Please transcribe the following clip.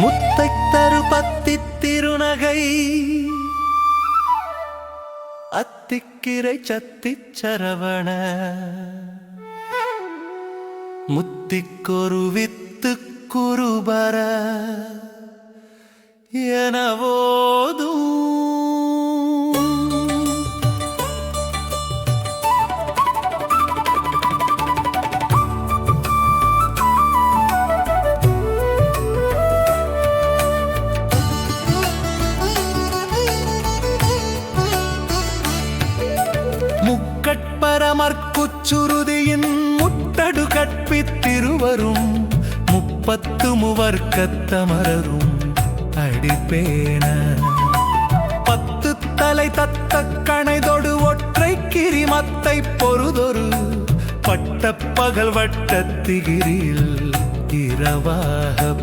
முத்தை தரு பத்தி திருநகை அத்திக்கிரை சத்தி சரவண. முத்திக்கொரு வித்து குருபர முக்கட்பரமற்குச்சுருதியின் முட்டடு கற்பித்திருவரும் முப்பத்து முவர்க்கத்தமரரும் அடிப்பேன. பத்து தலை தத்த கணைதொடு ஒற்றை கிரிமத்தை பொறுதொரு பட்ட பகல் வட்டத்திகிரில் இரவாக